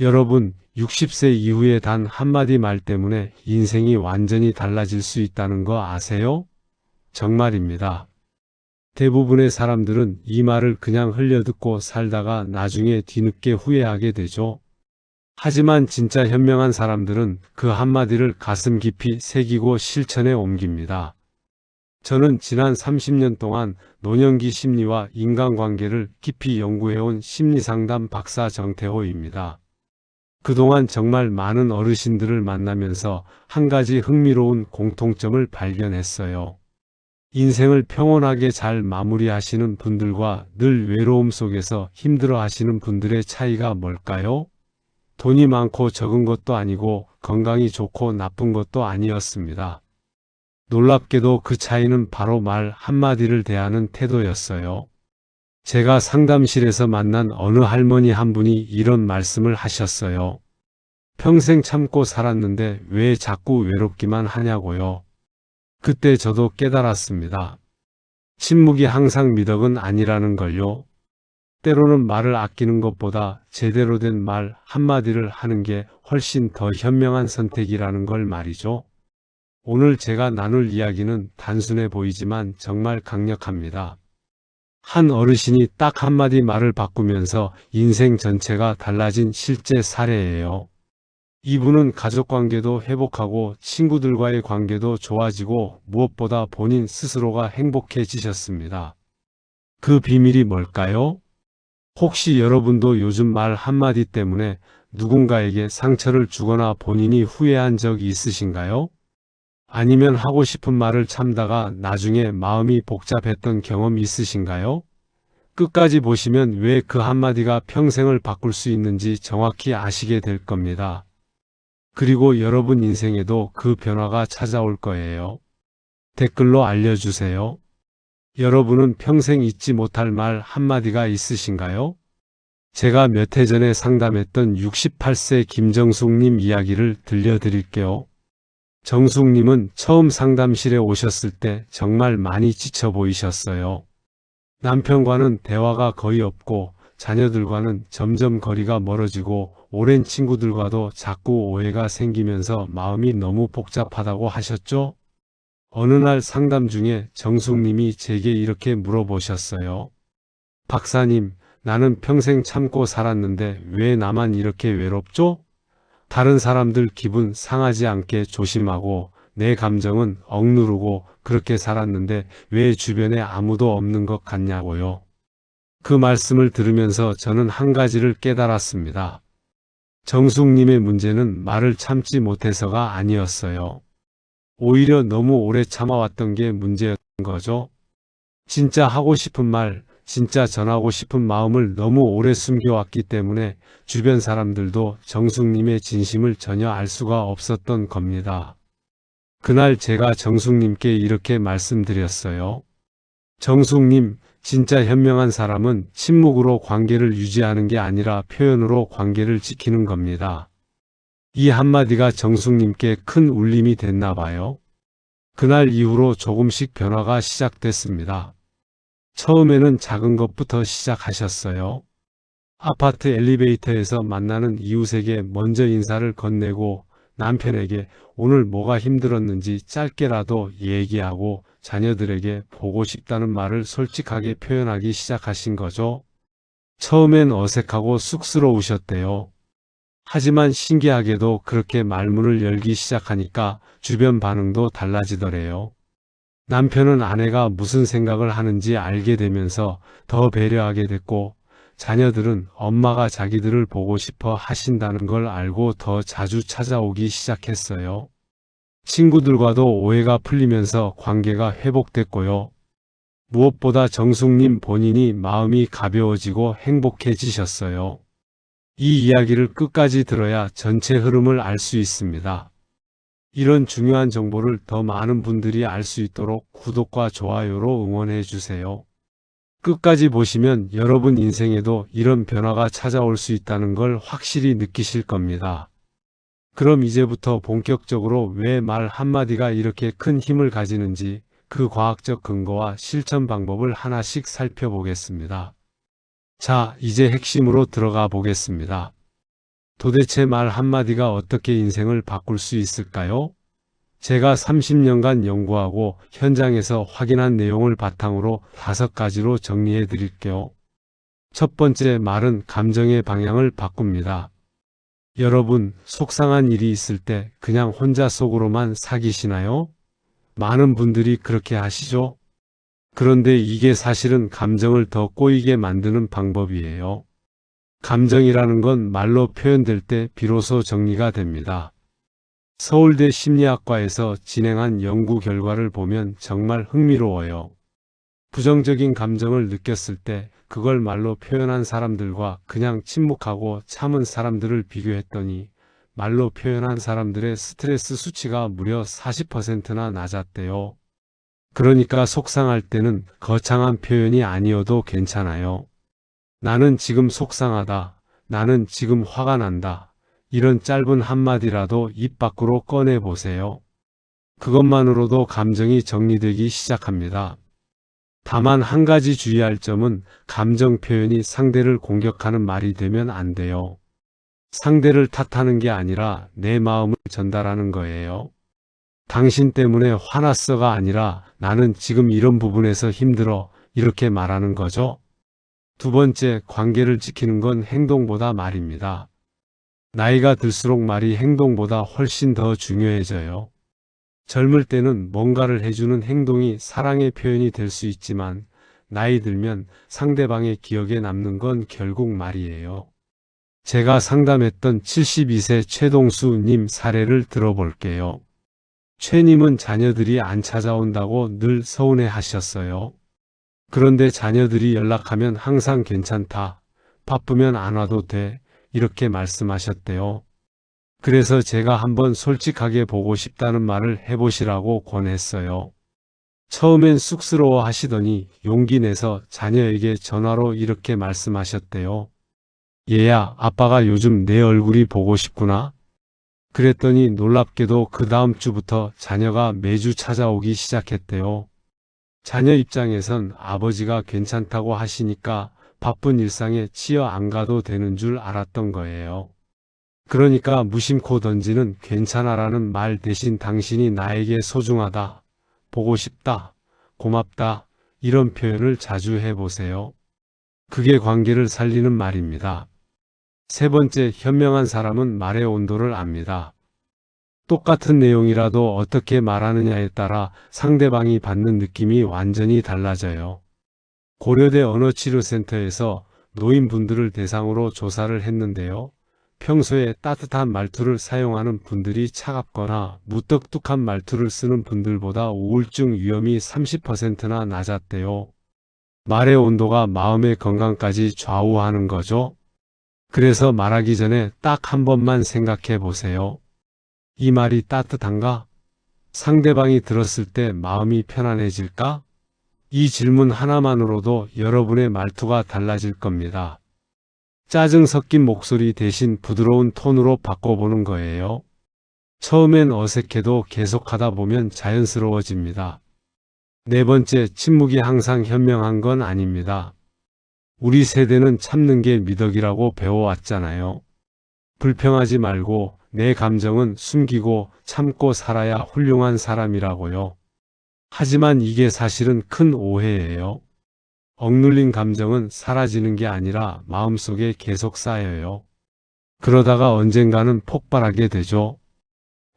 여러분, 60세 이후에 단 한마디 말 때문에 인생이 완전히 달라질 수 있다는 거 아세요? 정말입니다. 대부분의 사람들은 이 말을 그냥 흘려듣고 살다가 나중에 뒤늦게 후회하게 되죠. 하지만 진짜 현명한 사람들은 그 한마디를 가슴 깊이 새기고 실천에 옮깁니다. 저는 지난 30년 동안 노년기 심리와 인간관계를 깊이 연구해온 심리상담 박사 정태호입니다. 그동안 정말 많은 어르신들을 만나면서 한 가지 흥미로운 공통점을 발견했어요. 인생을 평온하게 잘 마무리하시는 분들과 늘 외로움 속에서 힘들어 하시는 분들의 차이가 뭘까요? 돈이 많고 적은 것도 아니고 건강이 좋고 나쁜 것도 아니었습니다. 놀랍게도 그 차이는 바로 말 한마디를 대하는 태도였어요. 제가 상담실에서 만난 어느 할머니 한 분이 이런 말씀을 하셨어요. 평생 참고 살았는데 왜 자꾸 외롭기만 하냐고요. 그때 저도 깨달았습니다. 침묵이 항상 미덕은 아니라는 걸요. 때로는 말을 아끼는 것보다 제대로 된 말 한마디를 하는 게 훨씬 더 현명한 선택이라는 걸 말이죠. 오늘 제가 나눌 이야기는 단순해 보이지만 정말 강력합니다. 한 어르신이 딱 한마디 말을 바꾸면서 인생 전체가 달라진 실제 사례예요. 이분은 가족 관계도 회복하고 친구들과의 관계도 좋아지고 무엇보다 본인 스스로가 행복해지셨습니다. 그 비밀이 뭘까요? 혹시 여러분도 요즘 말 한마디 때문에 누군가에게 상처를 주거나 본인이 후회한 적이 있으신가요? 아니면 하고 싶은 말을 참다가 나중에 마음이 복잡했던 경험 있으신가요? 끝까지 보시면 왜 그 한마디가 평생을 바꿀 수 있는지 정확히 아시게 될 겁니다. 그리고 여러분 인생에도 그 변화가 찾아올 거예요. 댓글로 알려주세요. 여러분은 평생 잊지 못할 말 한마디가 있으신가요? 제가 몇 해 전에 상담했던 68세 김정숙님 이야기를 들려드릴게요. 정숙님은 처음 상담실에 오셨을 때 정말 많이 지쳐 보이셨어요. 남편과는 대화가 거의 없고 자녀들과는 점점 거리가 멀어지고 오랜 친구들과도 자꾸 오해가 생기면서 마음이 너무 복잡하다고 하셨죠? 어느 날 상담 중에 정숙님이 제게 이렇게 물어보셨어요. 박사님, 나는 평생 참고 살았는데 왜 나만 이렇게 외롭죠? 다른 사람들 기분 상하지 않게 조심하고 내 감정은 억누르고 그렇게 살았는데 왜 주변에 아무도 없는 것 같냐고요. 그 말씀을 들으면서 저는 한 가지를 깨달았습니다. 정숙님의 문제는 말을 참지 못해서가 아니었어요. 오히려 너무 오래 참아왔던 게 문제였던 거죠. 진짜 하고 싶은 말, 진짜 전하고 싶은 마음을 너무 오래 숨겨왔기 때문에 주변 사람들도 정숙님의 진심을 전혀 알 수가 없었던 겁니다. 그날 제가 정숙님께 이렇게 말씀드렸어요. 정숙님, 진짜 현명한 사람은 침묵으로 관계를 유지하는 게 아니라 표현으로 관계를 지키는 겁니다. 이 한마디가 정숙님께 큰 울림이 됐나 봐요. 그날 이후로 조금씩 변화가 시작됐습니다. 처음에는 작은 것부터 시작하셨어요. 아파트 엘리베이터에서 만나는 이웃에게 먼저 인사를 건네고 남편에게 오늘 뭐가 힘들었는지 짧게라도 얘기하고 자녀들에게 보고 싶다는 말을 솔직하게 표현하기 시작하신 거죠. 처음엔 어색하고 쑥스러우셨대요. 하지만 신기하게도 그렇게 말문을 열기 시작하니까 주변 반응도 달라지더래요. 남편은 아내가 무슨 생각을 하는지 알게 되면서 더 배려하게 됐고 자녀들은 엄마가 자기들을 보고 싶어 하신다는 걸 알고 더 자주 찾아오기 시작했어요. 친구들과도 오해가 풀리면서 관계가 회복됐고요. 무엇보다 정숙님 본인이 마음이 가벼워지고 행복해지셨어요. 이 이야기를 끝까지 들어야 전체 흐름을 알 수 있습니다. 이런 중요한 정보를 더 많은 분들이 알 수 있도록 구독과 좋아요로 응원해 주세요. 끝까지 보시면 여러분 인생에도 이런 변화가 찾아올 수 있다는 걸 확실히 느끼실 겁니다. 그럼 이제부터 본격적으로 왜 말 한마디가 이렇게 큰 힘을 가지는지 그 과학적 근거와 실천 방법을 하나씩 살펴보겠습니다. 자, 이제 핵심으로 들어가 보겠습니다. 도대체 말 한마디가 어떻게 인생을 바꿀 수 있을까요? 제가 30년간 연구하고 현장에서 확인한 내용을 바탕으로 다섯 가지로 정리해 드릴게요. 첫 번째 말은 감정의 방향을 바꿉니다. 여러분, 속상한 일이 있을 때 그냥 혼자 속으로만 사기시나요? 많은 분들이 그렇게 하시죠? 그런데 이게 사실은 감정을 더 꼬이게 만드는 방법이에요. 감정이라는 건 말로 표현될 때 비로소 정리가 됩니다. 서울대 심리학과에서 진행한 연구 결과를 보면 정말 흥미로워요. 부정적인 감정을 느꼈을 때 그걸 말로 표현한 사람들과 그냥 침묵하고 참은 사람들을 비교했더니 말로 표현한 사람들의 스트레스 수치가 무려 40%나 낮았대요. 그러니까 속상할 때는 거창한 표현이 아니어도 괜찮아요. 나는 지금 속상하다. 나는 지금 화가 난다. 이런 짧은 한마디라도 입 밖으로 꺼내 보세요. 그것만으로도 감정이 정리되기 시작합니다. 다만 한 가지 주의할 점은 감정 표현이 상대를 공격하는 말이 되면 안 돼요. 상대를 탓하는 게 아니라 내 마음을 전달하는 거예요. 당신 때문에 화났어가 아니라 나는 지금 이런 부분에서 힘들어 이렇게 말하는 거죠. 두 번째, 관계를 지키는 건 행동보다 말입니다. 나이가 들수록 말이 행동보다 훨씬 더 중요해져요. 젊을 때는 뭔가를 해주는 행동이 사랑의 표현이 될 수 있지만 나이 들면 상대방의 기억에 남는 건 결국 말이에요. 제가 상담했던 72세 최동수님 사례를 들어볼게요. 최님은 자녀들이 안 찾아온다고 늘 서운해 하셨어요. 그런데 자녀들이 연락하면 항상 괜찮다. 바쁘면 안 와도 돼. 이렇게 말씀하셨대요. 그래서 제가 한번 솔직하게 보고 싶다는 말을 해보시라고 권했어요. 처음엔 쑥스러워 하시더니 용기 내서 자녀에게 전화로 이렇게 말씀하셨대요. 얘야, 아빠가 요즘 내 얼굴이 보고 싶구나. 그랬더니 놀랍게도 그 다음 주부터 자녀가 매주 찾아오기 시작했대요. 자녀 입장에선 아버지가 괜찮다고 하시니까 바쁜 일상에 치여 안 가도 되는 줄 알았던 거예요. 그러니까 무심코 던지는 괜찮아라는 말 대신 당신이 나에게 소중하다, 보고 싶다, 고맙다, 이런 표현을 자주 해보세요. 그게 관계를 살리는 말입니다. 세 번째, 현명한 사람은 말의 온도를 압니다. 똑같은 내용이라도 어떻게 말하느냐에 따라 상대방이 받는 느낌이 완전히 달라져요. 고려대 언어치료센터에서 노인분들을 대상으로 조사를 했는데요. 평소에 따뜻한 말투를 사용하는 분들이 차갑거나 무뚝뚝한 말투를 쓰는 분들보다 우울증 위험이 30%나 낮았대요. 말의 온도가 마음의 건강까지 좌우하는 거죠. 그래서 말하기 전에 딱 한 번만 생각해 보세요. 이 말이 따뜻한가? 상대방이 들었을 때 마음이 편안해질까? 이 질문 하나만으로도 여러분의 말투가 달라질 겁니다. 짜증 섞인 목소리 대신 부드러운 톤으로 바꿔보는 거예요. 처음엔 어색해도 계속하다 보면 자연스러워집니다. 네 번째, 침묵이 항상 현명한 건 아닙니다. 우리 세대는 참는 게 미덕이라고 배워왔잖아요. 불평하지 말고 내 감정은 숨기고 참고 살아야 훌륭한 사람이라고요. 하지만 이게 사실은 큰 오해예요. 억눌린 감정은 사라지는 게 아니라 마음속에 계속 쌓여요. 그러다가 언젠가는 폭발하게 되죠.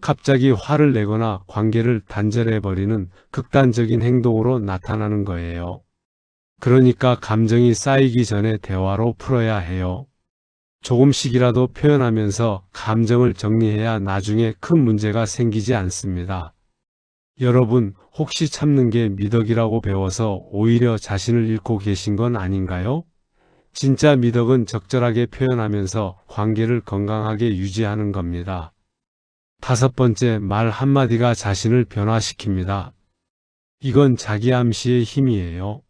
갑자기 화를 내거나 관계를 단절해버리는 극단적인 행동으로 나타나는 거예요. 그러니까 감정이 쌓이기 전에 대화로 풀어야 해요. 조금씩이라도 표현하면서 감정을 정리해야 나중에 큰 문제가 생기지 않습니다. 여러분, 혹시 참는 게 미덕이라고 배워서 오히려 자신을 잃고 계신 건 아닌가요? 진짜 미덕은 적절하게 표현하면서 관계를 건강하게 유지하는 겁니다. 다섯 번째, 말 한마디가 자신을 변화시킵니다. 이건 자기 암시의 힘이에요.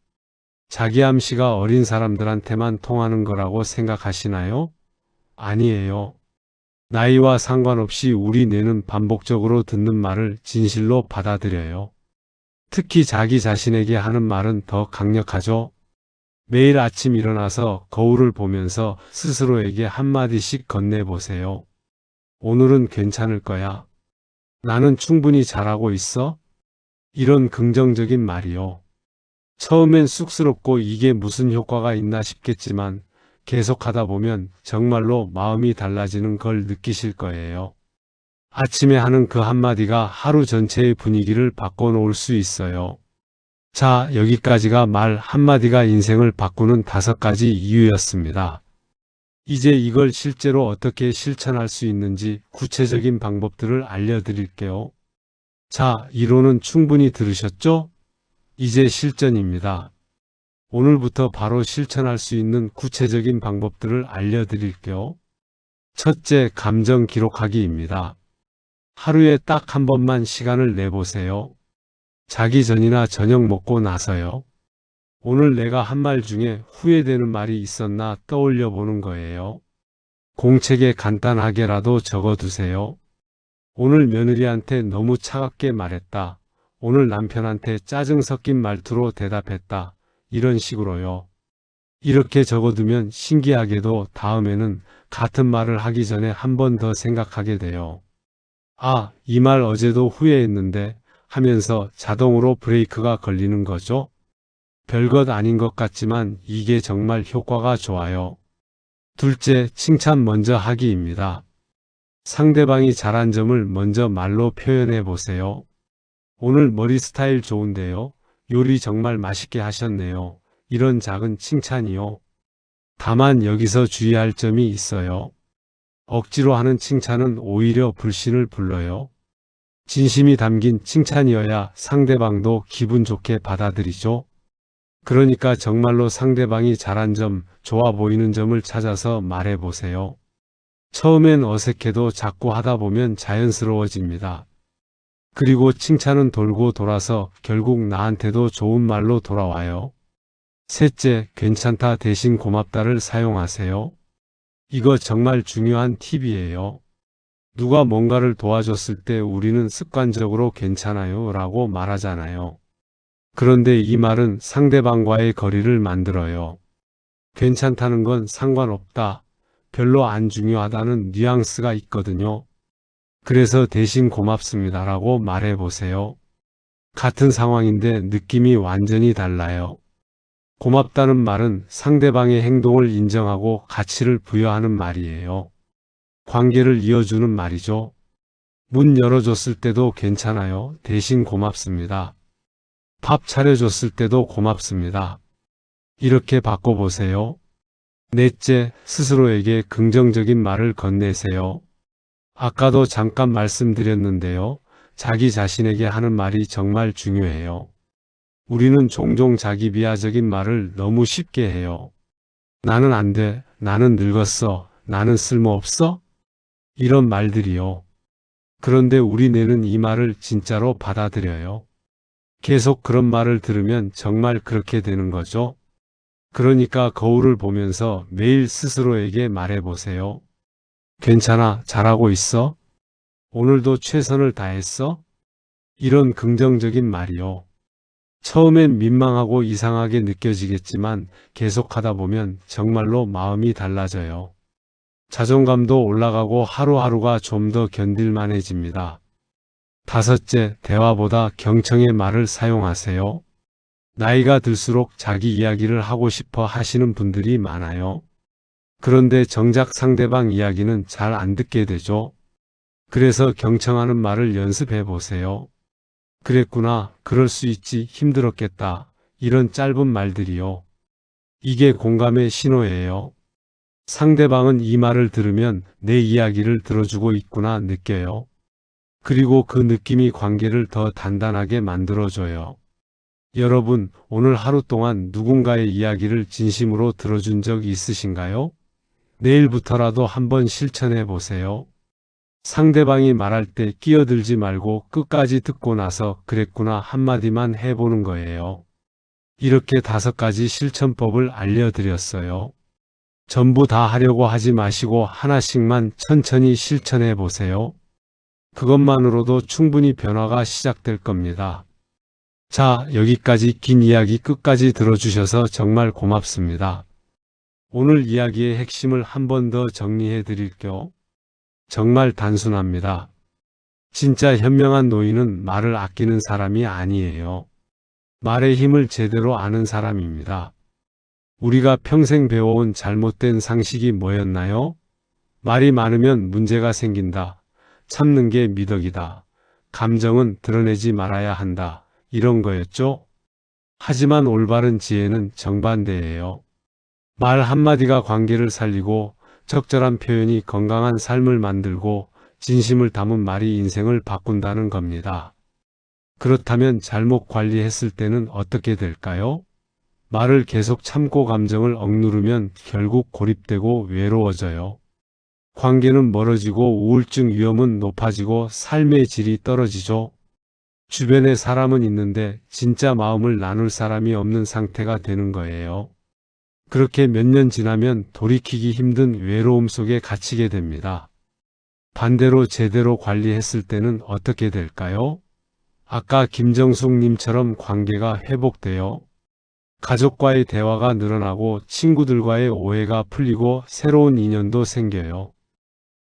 자기 암시가 어린 사람들한테만 통하는 거라고 생각하시나요? 아니에요. 나이와 상관없이 우리 뇌는 반복적으로 듣는 말을 진실로 받아들여요. 특히 자기 자신에게 하는 말은 더 강력하죠. 매일 아침 일어나서 거울을 보면서 스스로에게 한마디씩 건네보세요. 오늘은 괜찮을 거야. 나는 충분히 잘하고 있어? 이런 긍정적인 말이요. 처음엔 쑥스럽고 이게 무슨 효과가 있나 싶겠지만 계속하다 보면 정말로 마음이 달라지는 걸 느끼실 거예요. 아침에 하는 그 한마디가 하루 전체의 분위기를 바꿔놓을 수 있어요. 자, 여기까지가 말 한마디가 인생을 바꾸는 다섯 가지 이유였습니다. 이제 이걸 실제로 어떻게 실천할 수 있는지 구체적인 방법들을 알려드릴게요. 자, 이론은 충분히 들으셨죠? 이제 실전입니다. 오늘부터 바로 실천할 수 있는 구체적인 방법들을 알려드릴게요. 첫째, 감정 기록하기입니다. 하루에 딱 한 번만 시간을 내보세요. 자기 전이나 저녁 먹고 나서요. 오늘 내가 한 말 중에 후회되는 말이 있었나 떠올려 보는 거예요. 공책에 간단하게라도 적어두세요. 오늘 며느리한테 너무 차갑게 말했다. 오늘 남편한테 짜증 섞인 말투로 대답했다. 이런 식으로요. 이렇게 적어두면 신기하게도 다음에는 같은 말을 하기 전에 한 번 더 생각하게 돼요. 아, 이 말 어제도 후회했는데 하면서 자동으로 브레이크가 걸리는 거죠. 별것 아닌 것 같지만 이게 정말 효과가 좋아요. 둘째, 칭찬 먼저 하기입니다. 상대방이 잘한 점을 먼저 말로 표현해 보세요. 오늘 머리 스타일 좋은데요. 요리 정말 맛있게 하셨네요. 이런 작은 칭찬이요. 다만 여기서 주의할 점이 있어요. 억지로 하는 칭찬은 오히려 불신을 불러요. 진심이 담긴 칭찬이어야 상대방도 기분 좋게 받아들이죠. 그러니까 정말로 상대방이 잘한 점, 좋아 보이는 점을 찾아서 말해 보세요. 처음엔 어색해도 자꾸 하다 보면 자연스러워집니다. 그리고 칭찬은 돌고 돌아서 결국 나한테도 좋은 말로 돌아와요. 셋째, 괜찮다 대신 고맙다를 사용하세요. 이거 정말 중요한 팁이에요. 누가 뭔가를 도와줬을 때 우리는 습관적으로 괜찮아요 라고 말하잖아요. 그런데 이 말은 상대방과의 거리를 만들어요. 괜찮다는 건 상관없다, 별로 안 중요하다는 뉘앙스가 있거든요. 그래서 대신 고맙습니다라고 말해보세요. 같은 상황인데 느낌이 완전히 달라요. 고맙다는 말은 상대방의 행동을 인정하고 가치를 부여하는 말이에요. 관계를 이어주는 말이죠. 문 열어줬을 때도 괜찮아요. 대신 고맙습니다. 밥 차려줬을 때도 고맙습니다. 이렇게 바꿔보세요. 넷째, 스스로에게 긍정적인 말을 건네세요. 아까도 잠깐 말씀드렸는데요. 자기 자신에게 하는 말이 정말 중요해요. 우리는 종종 자기 비하적인 말을 너무 쉽게 해요. 나는 안 돼, 나는 늙었어, 나는 쓸모없어? 이런 말들이요. 그런데 우리 뇌는 이 말을 진짜로 받아들여요. 계속 그런 말을 들으면 정말 그렇게 되는 거죠. 그러니까 거울을 보면서 매일 스스로에게 말해보세요. 괜찮아, 잘하고 있어? 오늘도 최선을 다했어? 이런 긍정적인 말이요. 처음엔 민망하고 이상하게 느껴지겠지만 계속하다 보면 정말로 마음이 달라져요. 자존감도 올라가고 하루하루가 좀 더 견딜만해집니다. 다섯째, 대화보다 경청의 말을 사용하세요. 나이가 들수록 자기 이야기를 하고 싶어 하시는 분들이 많아요. 그런데 정작 상대방 이야기는 잘 안 듣게 되죠. 그래서 경청하는 말을 연습해 보세요. 그랬구나, 그럴 수 있지, 힘들었겠다. 이런 짧은 말들이요. 이게 공감의 신호예요. 상대방은 이 말을 들으면 내 이야기를 들어주고 있구나 느껴요. 그리고 그 느낌이 관계를 더 단단하게 만들어줘요. 여러분, 오늘 하루 동안 누군가의 이야기를 진심으로 들어준 적 있으신가요? 내일부터라도 한번 실천해 보세요. 상대방이 말할 때 끼어들지 말고 끝까지 듣고 나서 그랬구나 한마디만 해보는 거예요. 이렇게 다섯 가지 실천법을 알려드렸어요. 전부 다 하려고 하지 마시고 하나씩만 천천히 실천해 보세요. 그것만으로도 충분히 변화가 시작될 겁니다. 자, 여기까지 긴 이야기 끝까지 들어주셔서 정말 고맙습니다. 오늘 이야기의 핵심을 한 번 더 정리해 드릴게요. 정말 단순합니다. 진짜 현명한 노인은 말을 아끼는 사람이 아니에요. 말의 힘을 제대로 아는 사람입니다. 우리가 평생 배워온 잘못된 상식이 뭐였나요? 말이 많으면 문제가 생긴다. 참는 게 미덕이다. 감정은 드러내지 말아야 한다. 이런 거였죠? 하지만 올바른 지혜는 정반대예요. 말 한마디가 관계를 살리고 적절한 표현이 건강한 삶을 만들고 진심을 담은 말이 인생을 바꾼다는 겁니다. 그렇다면 잘못 관리했을 때는 어떻게 될까요? 말을 계속 참고 감정을 억누르면 결국 고립되고 외로워져요. 관계는 멀어지고 우울증 위험은 높아지고 삶의 질이 떨어지죠. 주변에 사람은 있는데 진짜 마음을 나눌 사람이 없는 상태가 되는 거예요. 그렇게 몇 년 지나면 돌이키기 힘든 외로움 속에 갇히게 됩니다. 반대로 제대로 관리했을 때는 어떻게 될까요? 아까 김정숙님처럼 관계가 회복돼요. 가족과의 대화가 늘어나고 친구들과의 오해가 풀리고 새로운 인연도 생겨요.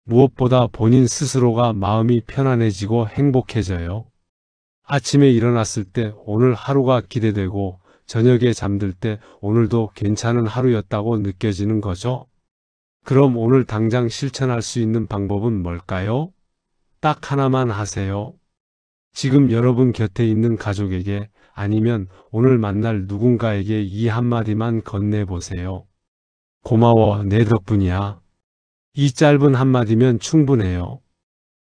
무엇보다 본인 스스로가 마음이 편안해지고 행복해져요. 아침에 일어났을 때 오늘 하루가 기대되고 저녁에 잠들 때 오늘도 괜찮은 하루였다고 느껴지는 거죠. 그럼 오늘 당장 실천할 수 있는 방법은 뭘까요? 딱 하나만 하세요. 지금 여러분 곁에 있는 가족에게 아니면 오늘 만날 누군가에게 이 한마디만 건네보세요. 고마워, 내 덕분이야. 이 짧은 한마디면 충분해요.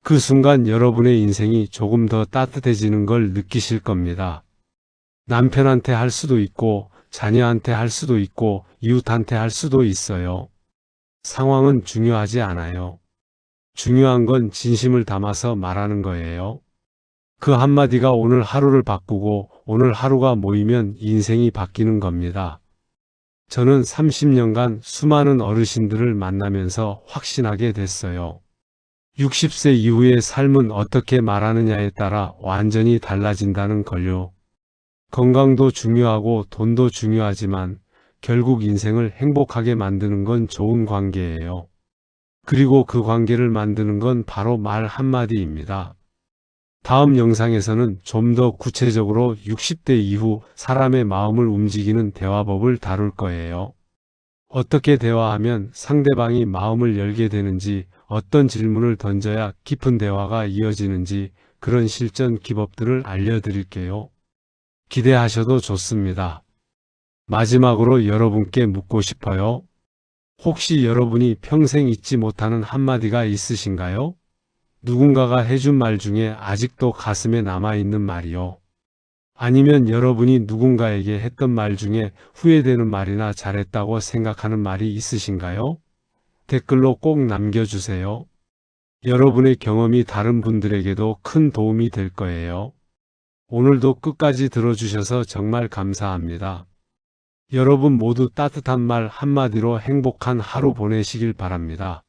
그 순간 여러분의 인생이 조금 더 따뜻해지는 걸 느끼실 겁니다. 남편한테 할 수도 있고, 자녀한테 할 수도 있고, 이웃한테 할 수도 있어요. 상황은 중요하지 않아요. 중요한 건 진심을 담아서 말하는 거예요. 그 한마디가 오늘 하루를 바꾸고 오늘 하루가 모이면 인생이 바뀌는 겁니다. 저는 30년간 수많은 어르신들을 만나면서 확신하게 됐어요. 60세 이후의 삶은 어떻게 말하느냐에 따라 완전히 달라진다는 걸요. 건강도 중요하고 돈도 중요하지만 결국 인생을 행복하게 만드는 건 좋은 관계예요. 그리고 그 관계를 만드는 건 바로 말 한마디입니다. 다음 영상에서는 좀 더 구체적으로 60대 이후 사람의 마음을 움직이는 대화법을 다룰 거예요. 어떻게 대화하면 상대방이 마음을 열게 되는지, 어떤 질문을 던져야 깊은 대화가 이어지는지 그런 실전 기법들을 알려드릴게요. 기대하셔도 좋습니다. 마지막으로 여러분께 묻고 싶어요. 혹시 여러분이 평생 잊지 못하는 한마디가 있으신가요? 누군가가 해준 말 중에 아직도 가슴에 남아있는 말이요. 아니면 여러분이 누군가에게 했던 말 중에 후회되는 말이나 잘했다고 생각하는 말이 있으신가요? 댓글로 꼭 남겨주세요. 여러분의 경험이 다른 분들에게도 큰 도움이 될 거예요. 오늘도 끝까지 들어주셔서 정말 감사합니다. 여러분 모두 따뜻한 말 한마디로 행복한 하루 보내시길 바랍니다.